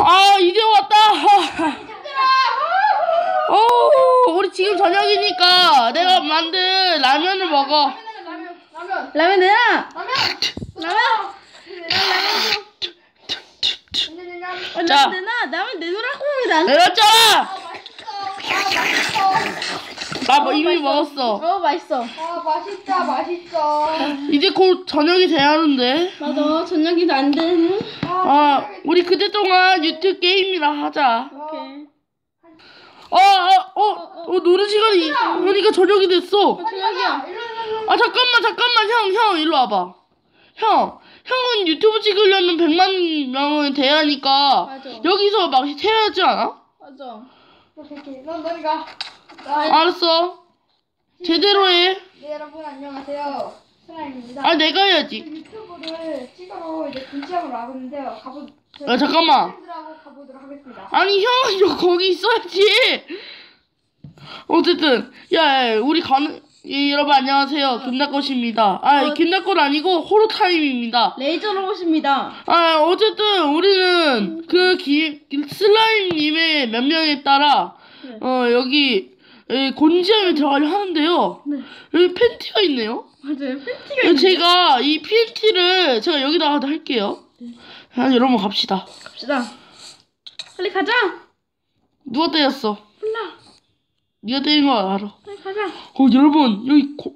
아 이제 왔다. 어 우리 지금 저녁이니까 내가 만든 라면을 먹어. 라면 라면 라면 내놔. 라면 라면. 라면 내놔. 라면 내놓으라고 왜 안? 내렸잖아. 맛있어 아나뭐 이미 먹었어. 어 맛있어. 아 맛있다 맛있어 이제 곧 저녁이 돼야 하는데. 맞아. 저녁이도 안 되는. 아 우리 그때 동안 유튜브 게임이나 하자. 오케이. 어, 어, 어, 어, 노는 시간이 그러니까 저녁이 됐어. 저녁이야. 아 잠깐만 잠깐만 형 형 일로 와봐. 형 형은 유튜브 찍으려면 100만 명은 돼야 하니까 맞아. 여기서 막 해야지 않아? 맞아. 오케이 넌 너희가 알았어. 제대로 해. 네 여러분 안녕하세요 슬라임입니다 아 내가 해야지. 유튜브를 찍으러 이제 김치함으로 와봤는데요 가보 아 잠깐만. 가보도록 하겠습니다 아니 형은 여- 거기 있어야지. 어쨌든 야, 야 우리 가는 예, 여러분 안녕하세요 김나꽃입니다. 아 어. 김나꽃 아니고 호로 타임입니다. 레이저 로봇입니다. 아 어쨌든 우리는 그 기, 슬라임님의 명령에 따라 네. 어 여기 에, 곤지암에 들어가려 하는데요. 네. 여기 팬티가 있네요. 맞아요. 팬티가 예, 있네. 제가 이 팬티를 제가 여기다가 할게요. 아, 여러분 갑시다. 갑시다. 빨리 가자. 누가 때렸어? 몰라. 네가 때린 거 알아. 빨리 가자. 어 여러분 여기 고,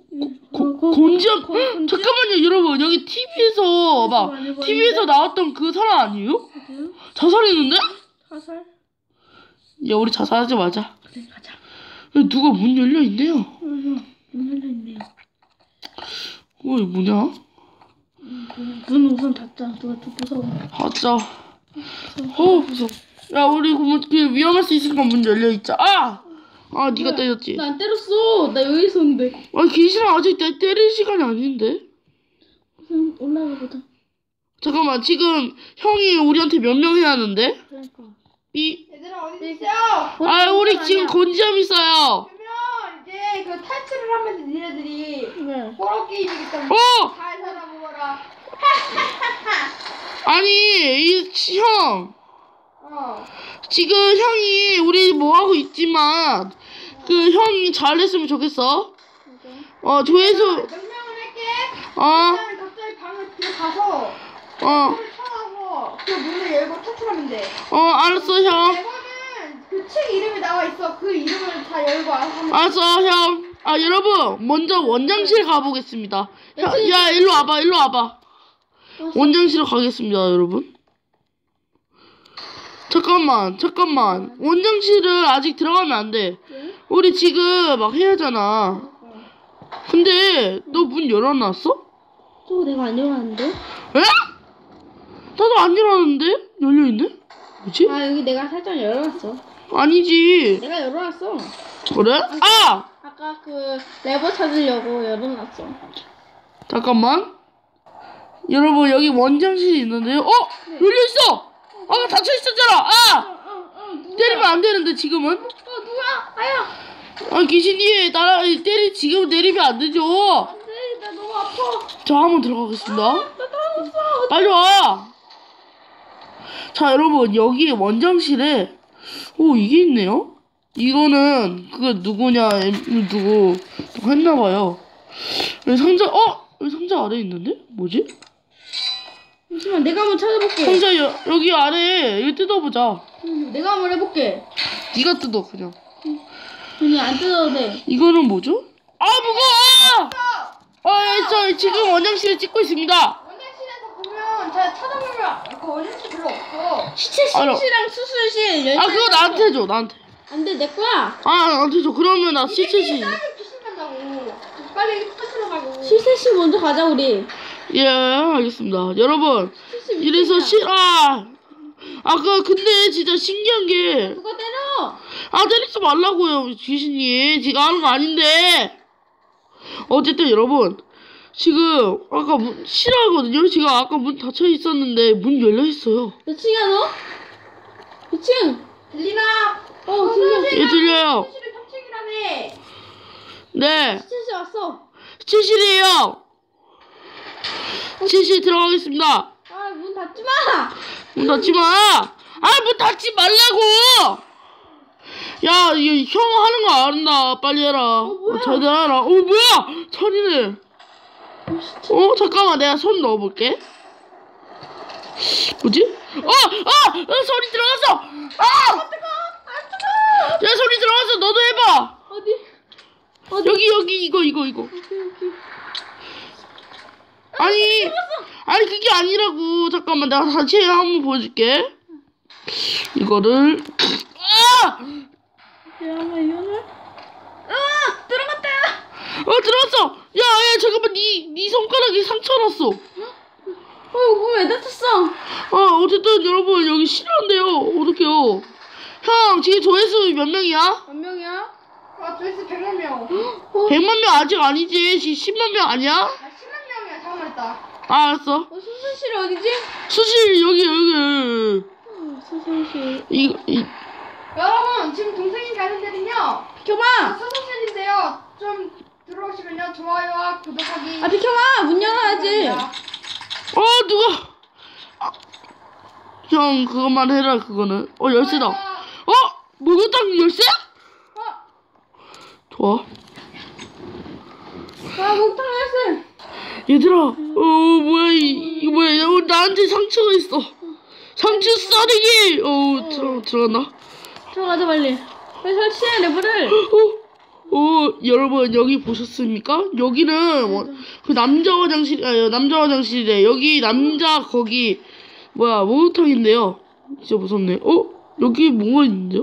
고, 고- 곤지암 고- 헉, 곤지암? 잠깐만요 여러분 여기 TV에서 막 많이 보이는데? TV에서 나왔던 그 사람 아니에요? 어디요? 자살했는데? 화살. 야 우리 자살하지 말자. 그래 가자. 야, 누가 문 열려 있네요. 문 열려 있네요. 어 이거 뭐냐? 문 우선 닫자. 누가 좀 무서워. 가자. 어 무서워. 야 우리 그, 그 위험할 수 있으니까 문 열려 있자. 아! 아 네가 때렸지. 나 안 때렸어. 나 여기 있었는데. 아 귀신은 아직 때, 때릴 시간이 아닌데. 우선 올라가 보자. 잠깐만 지금 형이 우리한테 명령해야 하는데. 그러니까. 이. 얘들아 어디 있어요? 아 우리 지금 곤지암 있어요. 그러면 이제 그 탈출을 하면서 니네들이 네. 호러 게임이기 때문에 어! 잘 살아보거라 아니 이 형. 어 지금 형이 우리 뭐 하고 있지만 그 형이 잘했으면 좋겠어. 어 조회수 명령을 할게 어 일단 갑자기 방에 들어가서 어, 그 문을 열고 탈출하면 돼 어, 알았어, 형. 대본은 그 책 이름이 나와 있어 그 이름을 다 열고 하면 알았어, 형. 아, 여러분, 먼저 원장실 가보겠습니다. 야, 야, 일로 와봐, 일로 와봐. 원장실로 가겠습니다, 여러분. 잠깐만, 잠깐만. 원장실을 아직 들어가면 안 돼. 우리 지금 막 해야 하잖아. 근데, 너 문 열어놨어? 저거 내가 안 열었는데? 에? 나도 안 열었는데? 열려있네? 뭐지? 아 여기 내가 살짝 열어놨어. 아니지. 내가 열어놨어. 그래? 아! 아까 그 레버 찾으려고 열어놨어. 잠깐만. 여러분 여기 원장실이 있는데요. 어? 열려 있어. 아까 닫혀 있었잖아. 아! 어어 누구야? 때리면 안 되는데 지금은? 어 누구야? 아야. 아 귀신이 나라 때리 지금 내리면 안 되죠. 안돼 나 너무 아파. 자 한번 들어가겠습니다. 나 떨어졌어. 빨리 와. 자 여러분 여기 원장실에 오 이게 있네요. 이거는 그 누구냐 엠- 누구 했나봐요. 여기 상자 어 여기 상자 아래 있는데 뭐지? 잠시만 내가 한번 찾아볼게. 상자 여, 여기 아래 이거 뜯어보자. 음, 내가 한번 해볼게. 네가 뜯어 그냥. 아니 안 뜯어도 돼. 이거는 뭐죠? 아 무거워! 아, 저 지금 원장실에 찍고 있습니다. 원장실에서 보면 제가 그 원장실 별로 없어 시체 알아. 실시랑 수술실 아 그거 나한테 줘 나한테. 안돼 내 거야. 아 나한테 줘. 그러면 나 시체시. 빨리 귀신 간다고 빨리 탈출러 가고 실세실 먼저 가자 우리. 예 알겠습니다. 여러분 이래서 시 아. 아, 그, 근데 진짜 신기한 게, 누가 때려? 아, 때리지 말라고요, 귀신이. 제가 하는 거 아닌데. 어쨌든 여러분, 지금, 아까 문, 싫어하거든요? 지금 아까 문 닫혀 있었는데, 문 열려 있어요. 몇 층이야 너? 몇 층? 들리나? 어 들려. 예, 들려요. 원장실에 탑책이라네 네. 실세 왔어. 치실이에요. 치실 들어가겠습니다. 아 문 닫지 마. 문 닫지 마. 아뭐 닫지 말라고 야 이거 형 하는 거 안다 빨리 해라 어, 제대로 해라 어 뭐야 천이네 어 잠깐만 내가 손 넣어볼게. 뭐지? 어 어 어, 소리 들어갔어! 아야 소리 들어갔어! 너도 해봐! 어디? 여기 여기 이거 이거 이거. 아니 아니 그게 아니라고. 잠깐만 내가 다시 한번 보여줄게. 이거를. 아! 야, 이거는? 아 들어갔다. 어 들어왔어 야 야 잠깐만 니, 니 손가락에 상처 났어 어, 이거 왜 다쳤어? 아 어쨌든 여러분 여기 실화인데요 어떡해요 형 지금 조회수 몇 명이야? 몇 명이야? 아 조회수 100만 명. 어, 100만 명 아직 아니지 지금 10만 명 아니야? 아 10만 명이야 잠깐만 있다. 아 알았어 어, 수술실 어디지? 수실 여기 여기 어, 수술실. 이, 이 여러분 지금 동생이 가는 데는요. 비켜봐! 서소실인데요. 좀 들어오시면요 좋아요와 구독하기. 아, 비켜봐! 문 열어야지. 어 누가 아, 형 그것만 해라 그거는 어 열쇠다 어? 목욕탕 열쇠? 좋아 아, 목탕 열쇠! 얘들아 어 뭐야 이, 이거 뭐야 어, 나한테 상처가 있어 상처 싸대기 어 들어, 들어갔나? 들어가자, 빨리. 빨리 설치해, 레버를. 어, 어 여러분 여기 보셨습니까? 여기는 뭐, 그 남자 화장실 아 남자 화장실이래 여기 남자 거기 뭐야 목욕탕인데요? 진짜 무섭네. 어? 여기 뭐가 있는데요?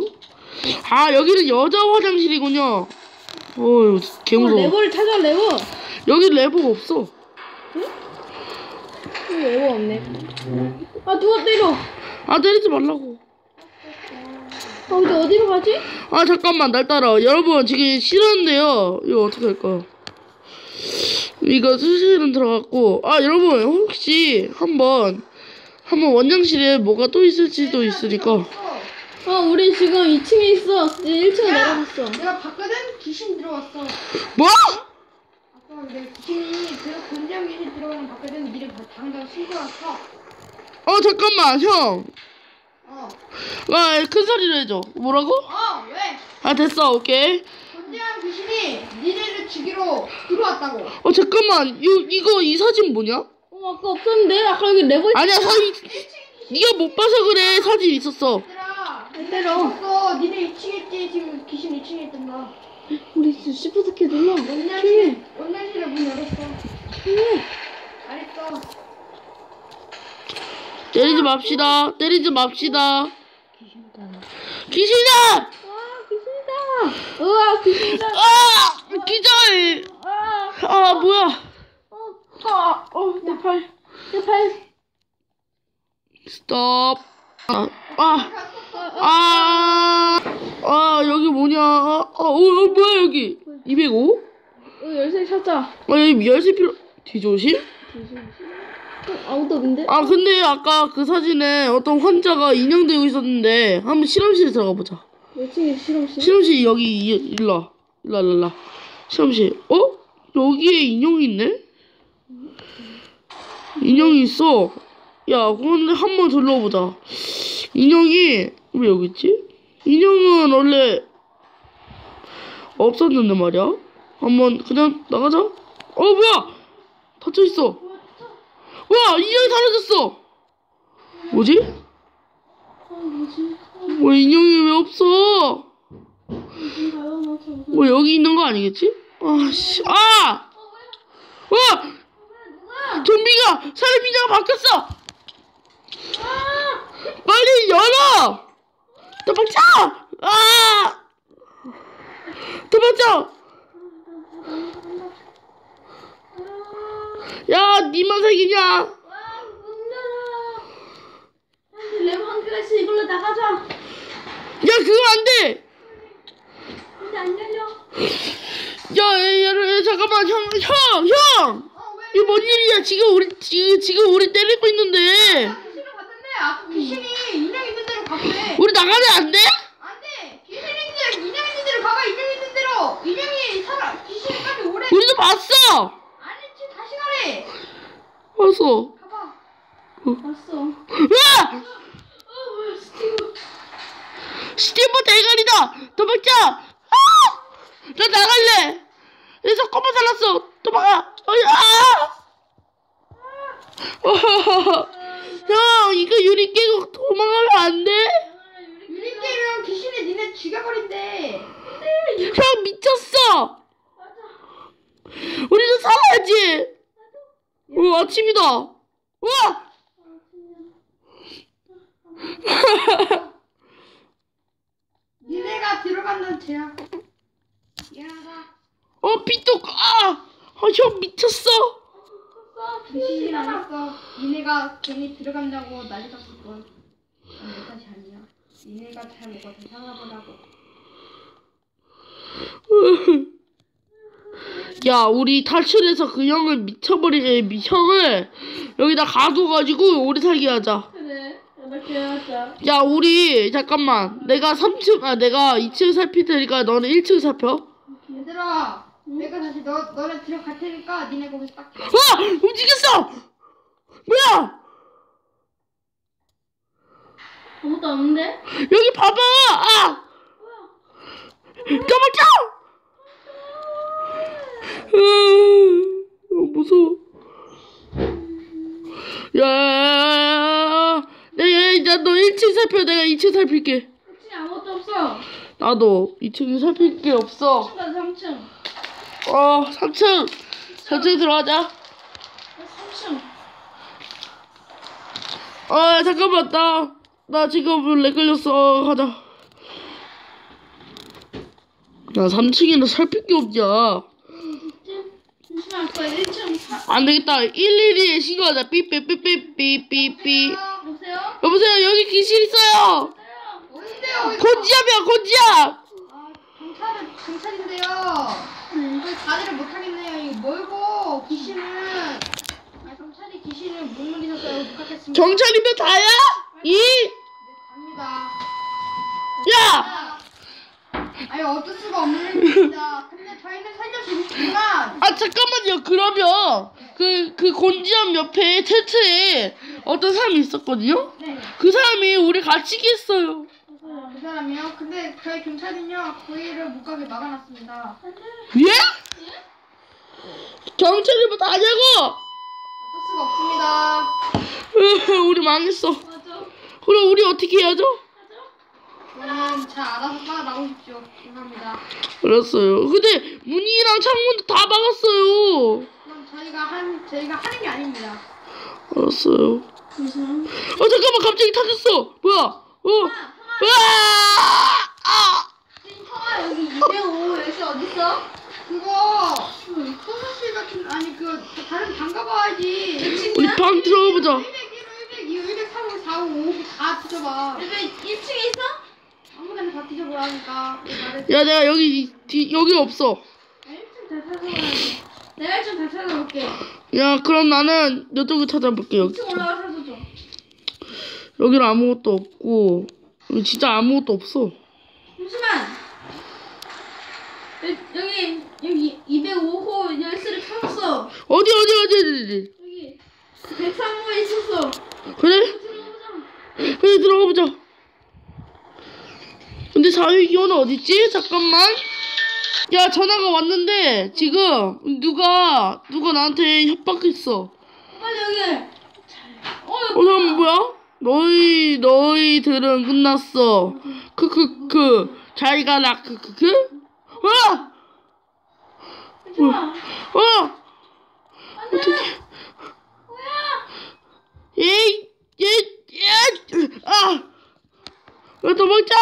아 여기는 여자 화장실이군요. 어 이거 어, 개무서 워. 레버를 찾아, 레버. 여기 레버가 없어. 어, 레버 없네. 아, 누가 때려. 아 때리지 말라고. 아, 근데 어디로 가지? 아 잠깐만 날 따라. 여러분 지금 싫었는데요. 이거 어떻게 할까 이거 수실은 들어갔고. 아 여러분 혹시 한번 한번 원장실에 뭐가 또 있을지도 있으니까 어, 우리 지금 2층에 있어. 이제 1층에 내려갔어. 내가 봤거든 귀신 들어왔어. 뭐? 아까 내 귀신이 들어 권장귀신 들어오는 거 봤거든. 니를 당장 신고했어. 어 잠깐만 형 어. 아, 큰 소리로 해줘 뭐라고? 어 왜? 아 됐어 오케이 권장 귀신이 니네를 죽이러 들어왔다고. 어 잠깐만 이, 이거 이 사진 뭐냐? 어, 아까 없었는데? 아까 여기 레버 있 아니야 사진 네가 못 봐서 그래 사진 있었어 얘들아. 왜 때려? 없어. 니네 2층에 있지. 지금 귀신 2층에 있던가. 우리 지금 시프트 키 눌러. 원장실 원장실에 문 열었어. 조용히. 잘했어. 때리지 맙시다 때리지 맙시다 귀신이다 아, 귀신이다. 우와, 귀신이다. 아 기절 아, 아 뭐야 어, 아, 어, 내 팔. 내 팔. 스톱 아, 아, 아, 아, 여기 뭐냐? 아, 어, 어, 뭐야, 여기? 205? 어, 열쇠 찾자. 아, 여기 열쇠 필요, 뒤조심? 어, 아무도 없는데? 아, 근데 아까 그 사진에 어떤 환자가 인형 들고 있었는데, 한번 실험실에 들어가 보자. 몇 층에 실험실? 실험실 여기, 이- 일로 와. 일로 와, 일로 와. 실험실. 어? 여기에 인형이 있네? 인형이 있어. 야, 그런데 한번 둘러보자. 인형이, 왜 여기 있지? 인형은 원래 없었는데 말이야. 한번 그냥 나가자. 어, 뭐야? 닫혀 있어. 와, 인형이 사라졌어. 뭐지? 왜 인형이 왜 없어? 뭐 여기 있는 거 아니겠지? 아, 씨. 아! 와! 좀비가 사람 인형 바뀌었어! 빨리 열어! 도망쳐! 아! 도망쳐! 야, 니만 색이냐? 야. 그거 안 돼! 야, 야, 야, 야, 잠깐만, 형, 형, 형! 이게 뭔 일이야? 지금 우리, 지금, 지금 우리 때리고 있는데! 귀신이 인형 있는 대로 가래. 우리 나가면 안 돼? 안 돼. 귀신 있는 대로 인형 있는 대로 가봐. 인형 있는 대로. 인형이 살아. 귀신까지 오래. 우리도 봤어! 아니 지금 다시 가래. 봤어. 가봐. 봤어. 으아! 어, 뭐야, 스티브. 스티브 대가리다! 도망쳐! 아! 나 나갈래! 여기서 꼬마 살랐어! 도망가! 어이, 아! 형, 이거 유리 깨고 도망가면 안 돼? 유리 깨면 귀신이 니네 죽여버린대. 형, 미쳤어! 우리도 살아야지! 오, 아침이다! 우와! 니네가 들어간다는 죄야. 미안하다. 어, 삐뚤, 아! 아, 형, 미쳤어! 귀신이 아니었어. 니네가 괜히 들어간다고 난리 났을 걸. 내 탓이 아니야. 니네가 잘 먹어서 살아보라고. 야, 우리 탈출해서 그 형을 미쳐버리게, 미, 형을 여기다 가둬가지고 오래 살게 하자. 그래. 나 기억하자. 야, 우리, 잠깐만. 내가 3층, 아, 내가 2층 살필 테니까 너는 1층 살펴. 얘들아, 내가 다시 너 너네 들어갈 테니까 니네 거기서 딱. 와! 움직였어! 뭐야! 아무것도 없는데? 여기 봐봐! 아! 으, 어, 무서워. 야, 야, 야, 야, 너 1층 살펴. 내가 2층 살필게. 혹시 아무것도 없어. 나도 2층에 살필 게 없어. 3층 3층. 어, 3층. 3층 들어가자. 3층. 아, 잠깐만. 나, 나 지금 렉 걸렸어. 어, 가자. 나 3층에는 살필 게 없냐. 잠시만, 그 1층 사... 안 되겠다. 112에 신고하자. 삐삐삐삐삐삐삐. 보세요. 여보세요. 여기 귀신 있어요. 어딘데요? 곤지압이야, 곤지압. 아, 경찰은 경찰인데요. 그 다리를 못 하겠네요. 이거 멀고 귀신은. 아, 경찰이 귀신을 못 물리셨어요. 못 갖겠습니다. 경찰이면 다야? 이? 네, 갑니다. 야! 아니 어쩔 수가 없는 일입니다. 근데 저희는 살려주고 싶지만 아, 잠깐만요. 그러면 그, 그 곤지압 옆에 텐트에 어떤 사람이 있었거든요? 네. 그 사람이 우리 같이 겠어요. 그 사람이요. 근데 저희 경찰은요 고의를 못 가게 막아놨습니다. 예? 경찰이면 다냐고? 어쩔 수가 없습니다. 우리 망했어. 맞아. 그럼 우리 어떻게 해야죠? 저는 잘 알아서 빠져나오십시오. 죄송합니다. 알았어요. 근데 문이랑 창문도 다 막았어요. 그럼 저희가 한 저희가 하는 게 아닙니다. 알았어요. 잠시만. 어 잠깐만 갑자기 타졌어. 뭐야? 어? 아! 여기 205 열쇠 어딨어? 그거 소수씨 같은 아니 그 다른 방 가봐야지. 우리 방 들어가 보자. 101, 102, 103, 4, 5, 5, 다 뒤져봐. 여기 1층에 있어? 아무데나 다 뒤져보라니까. 말해. 야 내가 여기 뒤 여기 없어. 나 1층 다 찾아봐야 돼. 내가 1층 다 찾아볼게. 야 그럼 나는 이쪽을 찾아볼게 여기. 2층 올라가 찾아줘. 여기는 아무것도 없고 여기 진짜 아무것도 없어. 잠시만. 여, 여기 여기 205호 열쇠를 펴놨어. 어디 어디 어디 어디 여기 103호에 있었어. 그래? 들어가보자. 그래 들어가 보자. 근데 자유기호는 어딨지? 잠깐만. 야 전화가 왔는데 지금 누가 누가 나한테 협박했어. 빨리 여기. 어, 어 잠깐 뭐야? 너희 너희들은 끝났어. 크크크 잘 가라 크크크. 어! 잠시만. 어! 어떻게? 뭐야? 에이 에이 아! 야 도망쳐!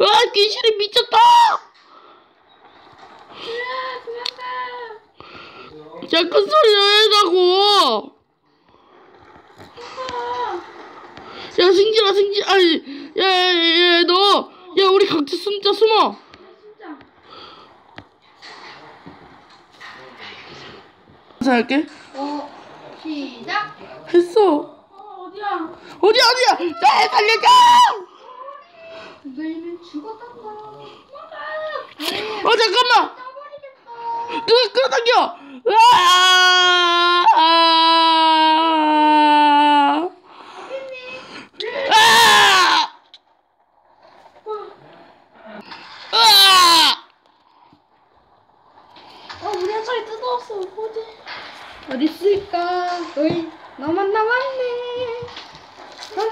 아 귀신이 미쳤다! 큰 소리 내라고! 야 승진아 승진 아니 야야야너 야 우리 각자 숨자 숨어 진짜. 잘할게 어, 시작. 했어 어, 어디야? 어디야 어디야 나 살려줘 너희는 죽었단다. 어 잠깐만 떠버리겠어. 누가 끌어당겨 으아! 아!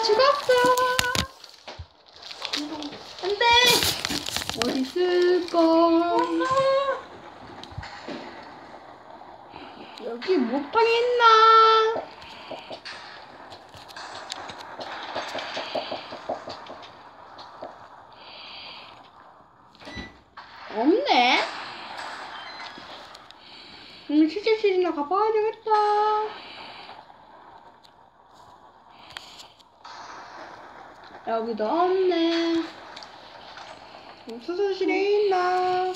죽었어. 안돼. 어디 있을까? 여기 못방에 있나? 없네. 음, 실제실이나 가봐야 되겠다. 여기도 없네. 음, 수술실에 있나?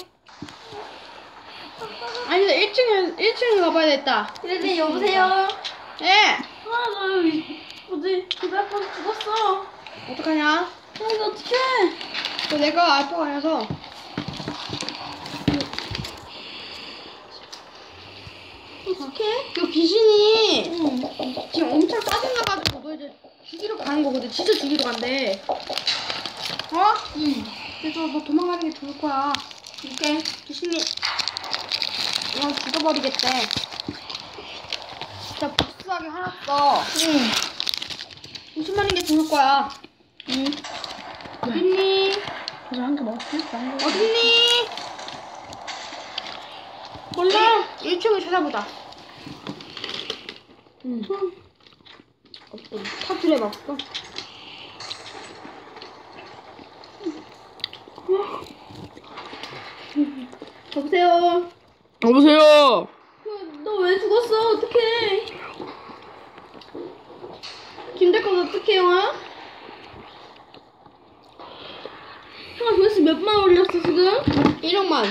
아니, 1층에, 1층에 가봐야 되겠다. 네, 여보세요? 예! 아, 나 어제 집에 아빠 죽었어. 어떡하냐? 아, 이거 어떡해? 또 내가 알파가 아니라서. 어떡해? 그 귀신이 응. 지금 엄청 짜증나가지고 너 이제 죽이러 가는 거거든. 진짜 죽이러 간대. 어? 응. 그래서 너 도망가는 게 좋을 거야. 이게 귀신이 그냥 죽여버리겠대. 진짜 복수하게 화났어. 응. 조심하는 게 좋을 거야. 응. 어딨니? 그래서 한개 먹었지? 어딨니? 몰라. 1층을 찾아보자. 응. 없어. 터트려 봤어. 여보세요? 여보세요. 너 왜 죽었어? 어떡해? 김대건 어떡해, 영아? 형아 조회수 몇만 올렸어, 지금? 1억만.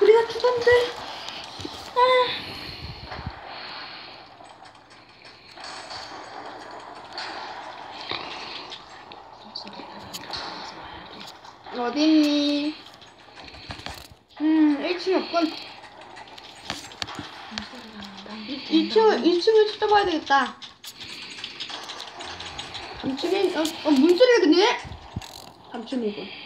우리가 죽었는데. niveau.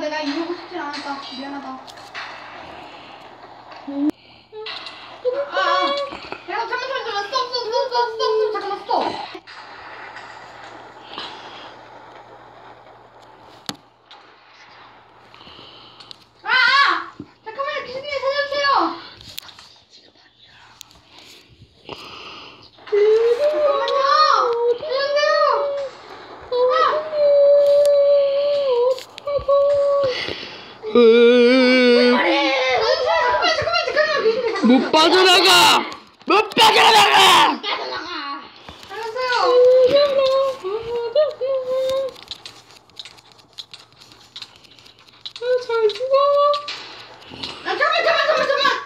내가 이러고 싶진 않았다. 미안하다. 아, 아. 야, 잠깐만, 잠깐만, 스톱, 스톱, 스톱, 스톱, 스톱, 잠깐만, 스톱. 아! 아! 잠깐만요, 기수님 살려주세요! 잠깐만요! 살려주세요! 으, 살려주세요! 잠깐만, 잠깐만, 잠깐만, 기수님 잠깐만. 못 빠져나가. 못 빠져나가. 살려주세요! 잘 죽어. 아, 잠깐만, 잠깐만, 잠깐만, 잠깐만!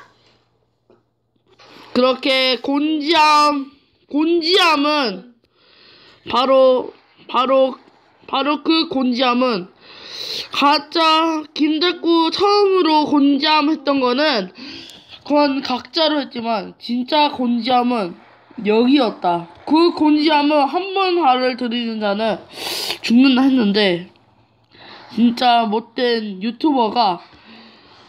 그렇게 곤지암 곤지암은 바로 바로 바로 그 곤지암은 가짜 김대구 처음으로 곤지암 했던 거는 그건 각자로 했지만 진짜 곤지암은 여기였다. 그 곤지암은 한 번 화를 들이는 자는 죽는다 했는데 진짜 못된 유튜버가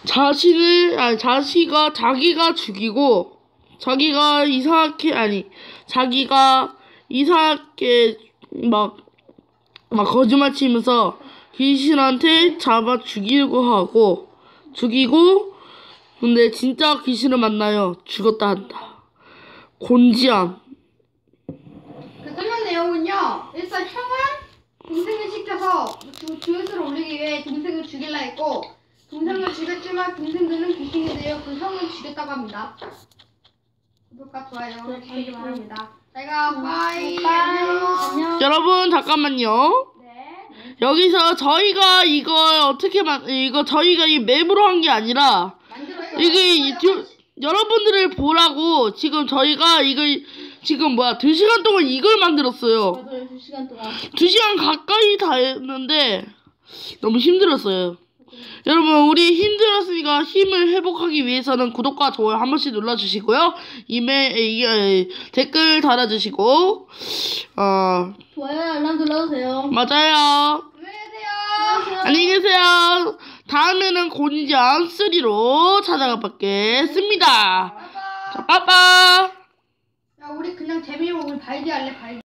자신을 아니 자시가 자기가 죽이고 자기가 이상하게 아니 자기가 이상하게 막 막 거짓말 치면서 귀신한테 잡아 죽이려고 하고 죽이고 근데 진짜 귀신을 만나요 죽었다 한다 곤지암 그 설명 내용은요. 일단 형은 동생을 시켜서 조- 조회수를 올리기 위해 동생을 죽일라 했고 동생을 죽였지만 동생들은 귀신이 되어 그 형을 죽였다고 합니다. 구독과 좋아요 부탁드리기 바랍니다. 제가 빠이 안녕. 여러분 잠깐만요 네. 여기서 저희가 이걸 어떻게 만 이거 저희가 이 맵으로 한 게 아니라. 이게 유튜 여러분들을 보라고 지금 저희가 이걸 지금 뭐야 두 시간 동안 이걸 만들었어요. 맞아요. 두 시간 동안. 두 시간 가까이 다 했는데 너무 힘들었어요. 여러분 우리 힘들었으니까 힘을 회복하기 위해서는 구독과 좋아요 한 번씩 눌러주시고요. 이메일 이, 에, 댓글 달아주시고 어 좋아요 알람 눌러주세요. 맞아요. 안녕히 계세요. 다음에는 곤지암 3로 찾아가 뵙겠습니다. 빠빠. 자, 빠빠. 야 우리 그냥 재미로 우리 발디 할래 발디.